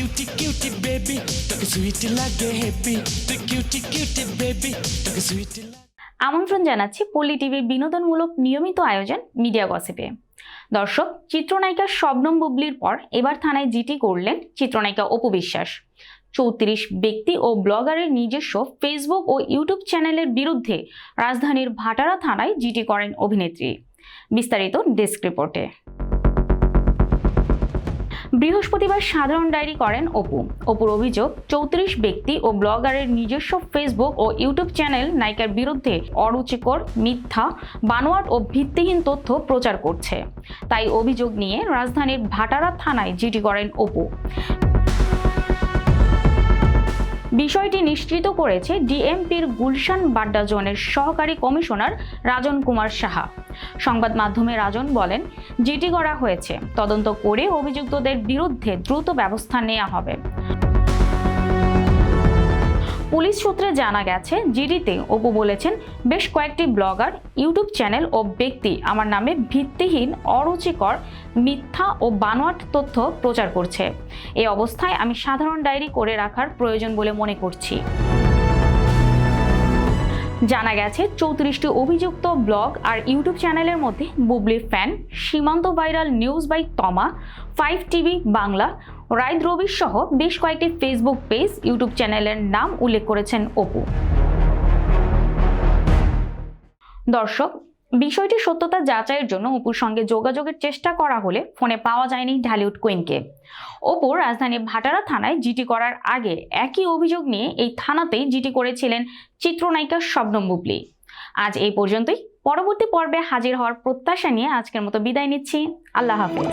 Cutie cutie baby তোকে sweet লাগে happy তুই কিউটি কিউটি বেবি তোকে সুইট আমন্ত্রণ জানাচ্ছি পল্লী টিভির বিনোদনমূলক নিয়মিত আয়োজন, মিডিয়া গসিপে। দর্শক, চিত্রনায়িকা শবনম বুবলির পর এবার থানায় জিটি করলেন চিত্রনায়িকা অপু বিশ্বাস। চৌত্রিশ ব্যক্তি ও ব্লগারের নিজস্ব ফেসবুক ও ইউটিউব চ্যানেলের বিরুদ্ধে রাজধানীর ভাটারা থানায় জিটি করেন অভিনেত্রী। বিস্তারিত ডেস্ক রিপোর্টে। বৃহস্পতিবার সাধারণ ডায়েরি করেন অপু। অপুর অভিযোগ, চৌত্রিশ ব্যক্তি ও ব্লগারের নিজস্ব ফেসবুক ও ইউটিউব চ্যানেল নায়িকার বিরুদ্ধে অরুচিকর, মিথ্যা, বানোয়াট ও ভিত্তিহীন তথ্য প্রচার করছে। তাই অভিযোগ নিয়ে রাজধানীর ভাটারা থানায় জিডি করেন অপু। বিষয়টি নিশ্চিত করেছে ডিএমপির গুলশান বাড্ডা জোনের সহকারী কমিশনার রাজন কুমার সাহা। সংবাদ মাধ্যমে রাজন বলেন যেটি করা হয়েছে। তদন্ত করে অভিযুক্তদের বিরুদ্ধে দ্রুত ব্যবস্থা নেওয়া হবে। পুলিশ সূত্রে জানা গেছে, জিডিতে অপু বলেছেন, বেশ কয়েকটি ব্লগার, ইউটিউব চ্যানেল ও ব্যক্তি আমার নামে ভিত্তিহীন, অরুচিকর, মিথ্যা ও বানোয়াট তথ্য প্রচার করছে। এই অবস্থায় আমি সাধারণ ডায়েরি করে রাখার প্রয়োজন বলে মনে করছি। জানা গেছে, চৌত্রিশটি অভিযুক্ত ব্লগ আর ইউটিউব চ্যানেলের মধ্যে বুবলির ফ্যান, সীমান্ত viral news by Toma, five TV Bangla Raid রবি সহ বেশ কয়েকটি ফেসবুক পেজ ইউটিউব চ্যানেলের নাম উল্লেখ করেছেন অপু। দর্শক, বিষয়টি সত্যতা যাচাইয়ের জন্য অপুর সঙ্গে যোগাযোগের চেষ্টা করা হলে ফোনে পাওয়া যায়নি ঢালিউড কুইনকে অপু রাজধানী ভাটারা থানায় জিটি করার আগে একই অভিযোগ নিয়ে এই থানাতেই জিটি করেছিলেন চিত্রনায়িকা শবনম বুবলি। আজ এই পর্যন্তই। পরবর্তী পর্বে হাজির হওয়ার প্রত্যাশা নিয়ে আজকের মতো বিদায় নিচ্ছি। আল্লাহ হাফেজ।